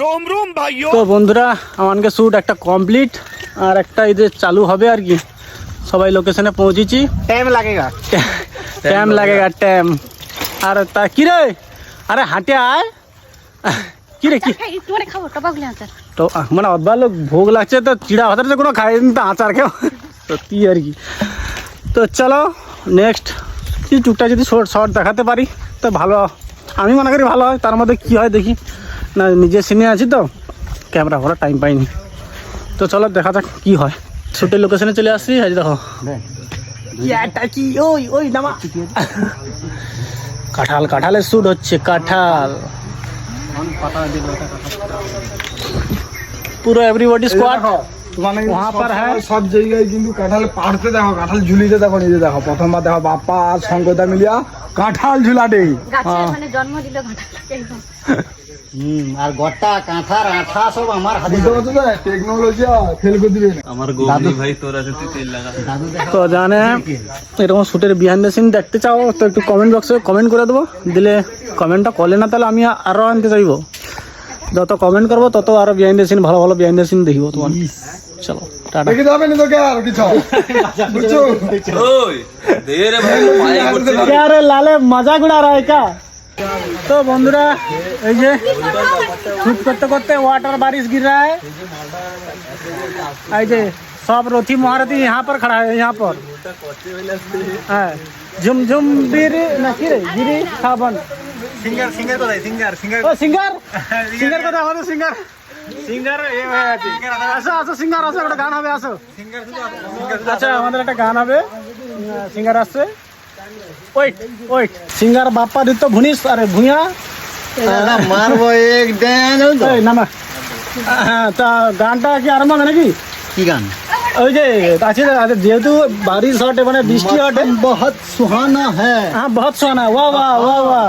Rome Rome ভাইও তো বন্ধুরা আমাকে শ্যুট একটা কমপ্লিট আর একটা এদের চালু হবে আর কি। সবাই লোকেশনে পৌঁছেছি। টাইম লাগেগা। টাইম লাগেগা টাইম আর তা কি রে? আরে হাঁটে আয়। কি রে কি? তো মানে অদ্ভা লোক ভোগ লাগছে তো চিড়া ভাতের কোনো খাইনি তো আচার খেও সত্যি আর কি। তো চলো নেক্সট কি টুকটা যদি শর্ট শর্ট দেখাতে পারি তো ভালো আমি মনে করি ভালো হয় তার মধ্যে কি হয় দেখি। না নিজে সিনে আছি তো ক্যামেরা করার টাইম পাইনি তো চলো দেখা যাক কি হয় শুটের লোকেশনে চলে আসছি এই যে দেখো ইয়াটা কি ওই ওই নামা কাঁঠাল কাঁঠালের শ্যুট হচ্ছে কাঁঠাল পুরো এভরিবডি স্কোয়াড মানে वहाँ पर है। সব জায়গায় কিন্তু কাঁঠাল পাড়তে দেখো কাঁঠাল ঝুলিতে দেখো নিজে দেখো প্রথমবার দেখো বাপ্পা আর শঙ্করদা মিলিয়া কাঁঠাল ঝুলাটে গাছে মানে জন্ম দিল ঘাটাটাকে একদম হুম আর গড়টা কাঁথা রাঁথা সব আমার হাতে বুঝতে পারছো টেকনোলজি ফেল করে দিবে আমার গোবলি ভাই তোর আছে তুই তেল লাগা তো জানে এরকম শুটের বিহাইন্ড দ্য সিন দেখতে চাও তো একটু কমেন্ট বক্সে কমেন্ট করে দেবো দিলে কমেন্টটা করলে না তাহলে আমি আরও আনতে চাইবো যত কমেন্ট করবো তত আরো বিহাইন্ড দ্য সিন ভালো ভালো বিহাইন্ড দ্য সিন দেখবো তোমার চলো টাটা দেখে যাবে না তোকে আর কিছু বুঝছো ওই দে রে ভাই আরে লালে মজা গুড়া রায় কা तो बंधुरा এই যে শুট করতে করতে ওয়াটার बारिश गिर रहा है এই যে सब रथी महारथी यहाँ पर खड़ा है यहाँ पर হ্যাঁ ঝুম ঝুম বিরি না কি রে গিরি সাবন সিঙ্গার সিঙ্গার কোথায় সিঙ্গার সিঙ্গার ও সিঙ্গার সিঙ্গার কথা আমাদের সিঙ্গার সিঙ্গার এ হয়ে আছে আসো আসো সিঙ্গার আসো একটা গান হবে আসো আচ্ছা আমাদের একটা গান হবে সিঙ্গার আসছে ওয়েট ওয়েট সিঙ্গার বাপ্পা দিত ভুনিস আরে ভুঁয়া মারবো এক ড্যান এই নামা হ্যাঁ তা গানটা কি আরম্ভ হবে নাকি? কি গান? ওই যে আছে যেহেতু বারিশ হটে মানে বৃষ্টি হটে। বহুত সুহানা হ্যাঁ হ্যাঁ বহুত সুহানা। বাহ ওয়া ওয়া বাহ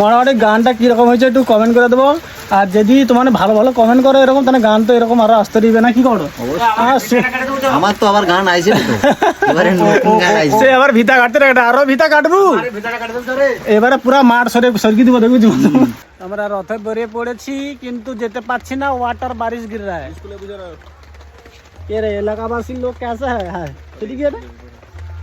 মোটামুটি গানটা কীরকম হয়েছে একটু কমেন্ট করে দেবো। আর যদি তোমার ভালো ভালো কমেন্ট করো এরকম তাহলে গান তো এরকম আরও আসতে দিবে না কি করো? আমার তো আবার গান আইছে সে আবার ভিতা কাটতে রে আরও ভিতা কাটবো। এবারে পুরা মাঠ সরে সরকি দিব দেখবি আমরা রথে বেরিয়ে পড়েছি কিন্তু যেতে পারছি না ওয়াটার বারিশ গির রা এলাকাবাসী লোক কেসে? হ্যাঁ সেটি কি এটা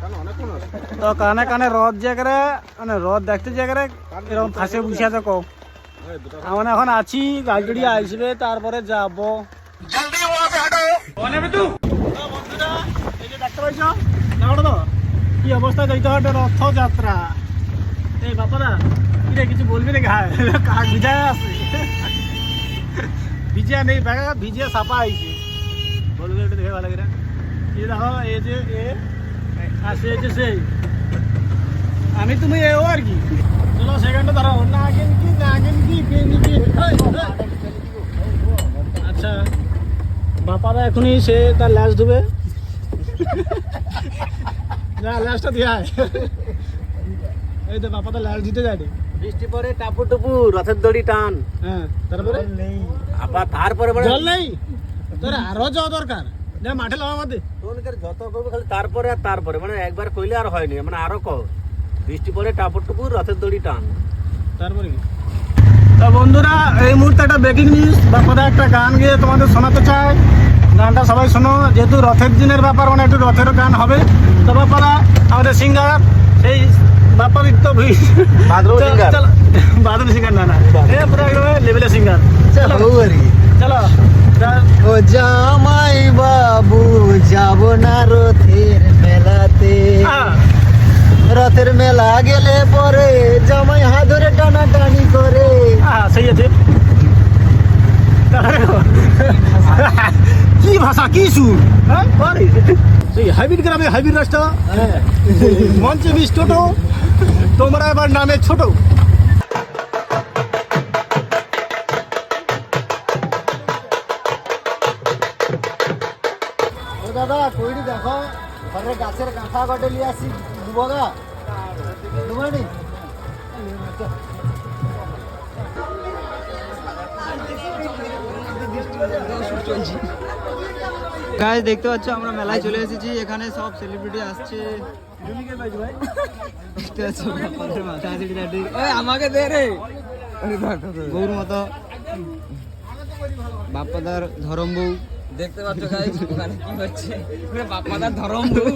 তো কানে কানে রদ জায়গায় মানে রদ দেখতে জায়গায় এরকম ফাঁসে বুঝিয়া দেখো আমরা এখন আছি গাড়ি আসবে তারপরে যাব। কি অবস্থা দেখতে হবে রথযাত্রা? এই বাপারা কিরে কিছু বলবি নাকি? হ্যাঁ, কাক ভিজায় আছে। ভিজিয়া নেই ব্যাগা ভিজিয়া সাপা আইছে বলবে একটু দেখে ভালো করে। এই দেখো এই যে এ আমি তুমি এও আর কি। চলো ধরো নাগিন কি নাগিন কি এই, এই। আচ্ছা। বাপারা এখনই সে তার ল্যাস ধুবে। না ল্যাসটা দিয়ে এই তো বাপা তো ল্যাস দিতে যায় বৃষ্টি পরে টাপু টুপু রথের দড়ি টান। হ্যাঁ তারপরে? আবার তারপরে জল নেই? তোর আরও যাওয়া দরকার। যা মাঠে লাভ আমাদের। তোনকার যত করব খালি তারপরে আর তারপরে মানে একবার কইলে আর হয়নি মানে আরও কর বৃষ্টি পরে টাপুর টুপুর রথের দড়ি টান। তারপরে কি? তো বন্ধুরা এই মুহূর্তে একটা ব্রেকিং নিউজ বাপাদা একটা গান গিয়ে তোমাদের শোনাতে চায় গানটা সবাই শোনো যেহেতু রথের দিনের ব্যাপার মানে একটু রথের গান হবে। তো বাপাদা আমাদের সিঙ্গার সেই বাপাদিত্য বাদরু singer। বাদল সিঙ্গার না না। এ পুরো লেভেলের সিঙ্গার চলো চলো। ও জামাই হাতের মেলা গেলে পরে জামাই হাত ধরে টানা টানি করে সেই আছে কি ভাষা কি সুর? হ্যাঁ? সেই হাইব্রিড গ্রামে হাইব্রিড রাস্তা। হ্যাঁ। মঞ্চে মিস ছোট তোমরা এবার নামে ছোট। দাদা কইড়ি দেখো ঘরে গাছের কাঁথা কটে নিয়ে আসি। বগা গাইস দেখতে পাচ্ছ আমরা মেলায় চলে এসেছি। এখানে সব সেলিব্রিটি আসছে। আমাকে দে রে। বউর মতো। বাপ্পাদার ধরম বউ। দেখতে পাচ্ছ ওখানে কি হচ্ছে? বাপ্পাদার ধরম বউ।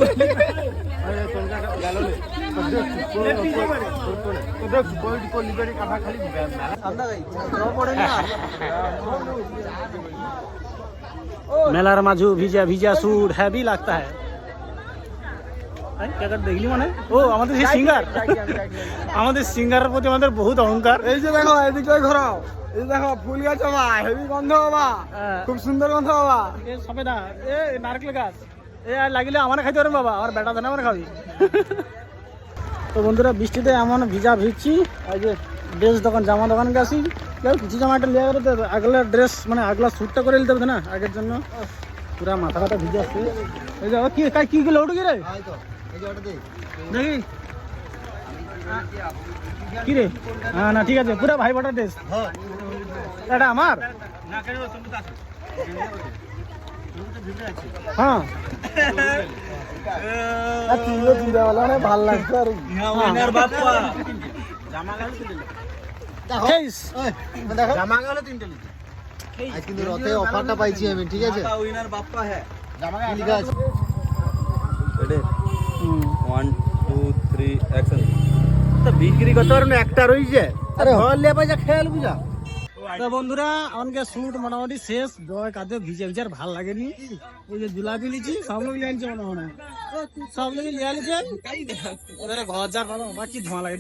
মেলার মাঝু ভিজা ভিজা সুর হ্যাভি লাগতা ক্যাকার দেখলি মানে? ও আমাদের সেই সিঙ্গার। আমাদের সিঙ্গারের প্রতি আমাদের বহুত অহংকার। এই যে দেখো এদিকে ঘোরাও। এই যে দেখো ফুল গাছ বাবা হেভি গন্ধ বাবা। হ্যাঁ। খুব সুন্দর গন্ধ বাবা। এ সবেদা এ নারকেল গাছ। এ লাগিলে আমার খাইতে পারবে বাবা আমার বেটা ধানে আমার খাবি তো বন্ধুরা, বৃষ্টিতে এমন ভিজা ভিজছি, এই যে ড্রেস দোকান, জামা দোকান গেছি। কেউ কিছু জামা একটা লিয়ে তো, আগলা ড্রেস মানে আগলা শ্যুটটা করে নিতে হবে না, আগের জন্য। পুরা মাথা ফাটা ভিজে আসছে। এই যে কি, কাই, কি গুলো উঠে রে? দেখি। কি রে? হ্যাঁ না, ঠিক আছে, পুরা ভাই ফাটা ড্রেস। এটা আমার? হ্যাঁ। তুইও চিন্তা বলা না ভালো লাগছে আর তেইশ কিন্তু রথে অফারটা পাইছি আমি ঠিক আছে? ওয়ান টু থ্রি অ্যাকশন তো বিক্রি করতে পারো না একটা রয়েছে আরে ঘর লে পয়সা খেয়াল বুঝা। তো বন্ধুরা, আমাকে শুট মোটামুটি শেষ। জয় কাজে ভিজে ভিজে আর ভালো লাগেনি। ওই যে জুলাপি লিচি সব লোক নিয়ে আনছে মনে হয় সব লোক লিয়ে আনছে ঘর যার বাবা বাকি ধোঁয়া লাগে।